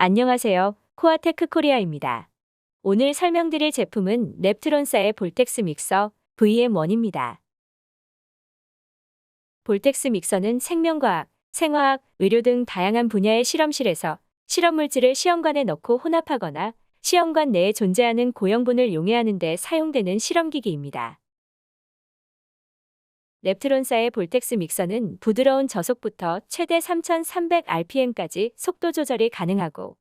안녕하세요. 코아테크 코리아입니다. 오늘 설명드릴 제품은 랩트론사의 볼텍스 믹서 VM1입니다. 볼텍스 믹서는 생명과학, 생화학, 의료 등 다양한 분야의 실험실에서 실험 물질을 시험관에 넣고 혼합하거나 시험관 내에 존재하는 고형분을 용해하는 데 사용되는 실험기기입니다. 랩트론사의 볼텍스 믹서는 부드러운 저속부터 최대 3300rpm까지 속도 조절이 가능하고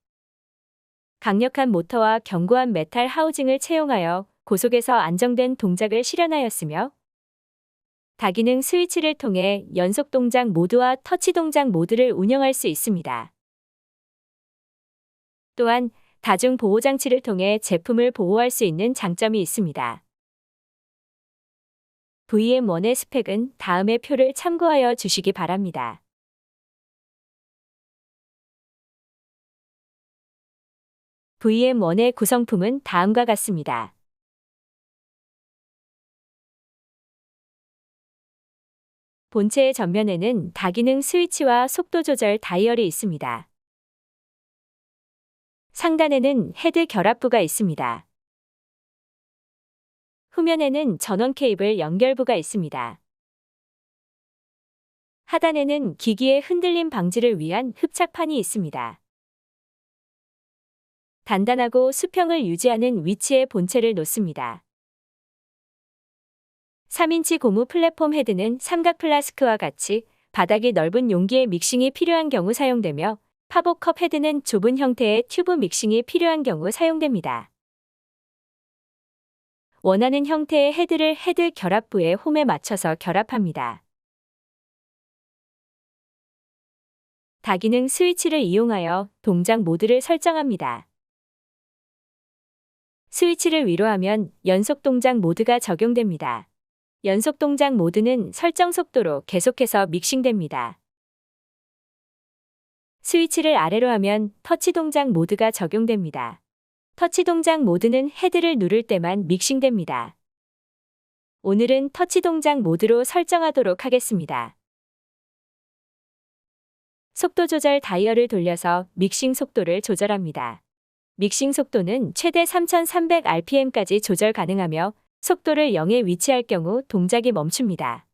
강력한 모터와 견고한 메탈 하우징을 채용하여 고속에서 안정된 동작을 실현하였으며 다기능 스위치를 통해 연속 동작 모드와 터치 동작 모드를 운영할 수 있습니다. 또한 다중 보호 장치를 통해 제품을 보호할 수 있는 장점이 있습니다. VM1의 스펙은 다음의 표를 참고하여 주시기 바랍니다. VM1의 구성품은 다음과 같습니다. 본체의 전면에는 다기능 스위치와 속도 조절 다이얼이 있습니다. 상단에는 헤드 결합부가 있습니다. 후면에는 전원 케이블 연결부가 있습니다. 하단에는 기기의 흔들림 방지를 위한 흡착판이 있습니다. 단단하고 수평을 유지하는 위치에 본체를 놓습니다. 3인치 고무 플랫폼 헤드는 삼각 플라스크와 같이 바닥이 넓은 용기의 믹싱이 필요한 경우 사용되며 팝업컵 헤드는 좁은 형태의 튜브 믹싱이 필요한 경우 사용됩니다. 원하는 형태의 헤드를 헤드 결합부의 홈에 맞춰서 결합합니다. 다기능 스위치를 이용하여 동작 모드를 설정합니다. 스위치를 위로 하면 연속 동작 모드가 적용됩니다. 연속 동작 모드는 설정 속도로 계속해서 믹싱됩니다. 스위치를 아래로 하면 터치 동작 모드가 적용됩니다. 터치 동작 모드는 헤드를 누를 때만 믹싱됩니다. 오늘은 터치 동작 모드로 설정하도록 하겠습니다. 속도 조절 다이얼을 돌려서 믹싱 속도를 조절합니다. 믹싱 속도는 최대 3300rpm까지 조절 가능하며 속도를 0에 위치할 경우 동작이 멈춥니다.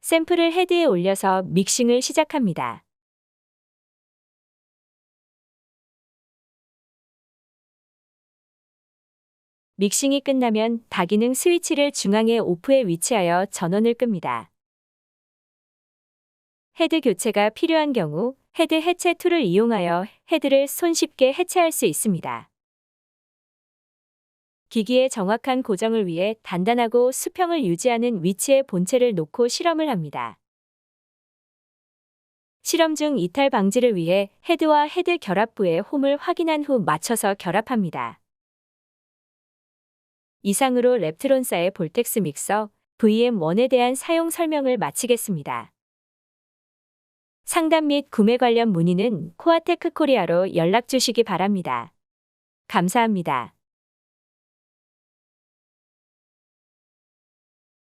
샘플을 헤드에 올려서 믹싱을 시작합니다. 믹싱이 끝나면 다기능 스위치를 중앙에 오프에 위치하여 전원을 끕니다. 헤드 교체가 필요한 경우 헤드 해체 툴을 이용하여 헤드를 손쉽게 해체할 수 있습니다. 기기의 정확한 고정을 위해 단단하고 수평을 유지하는 위치에 본체를 놓고 실험을 합니다. 실험 중 이탈 방지를 위해 헤드와 헤드 결합부의 홈을 확인한 후 맞춰서 결합합니다. 이상으로 랩트론사의 볼텍스 믹서 VM1에 대한 사용 설명을 마치겠습니다. 상담 및 구매 관련 문의는 코아테크 코리아로 연락 주시기 바랍니다. 감사합니다.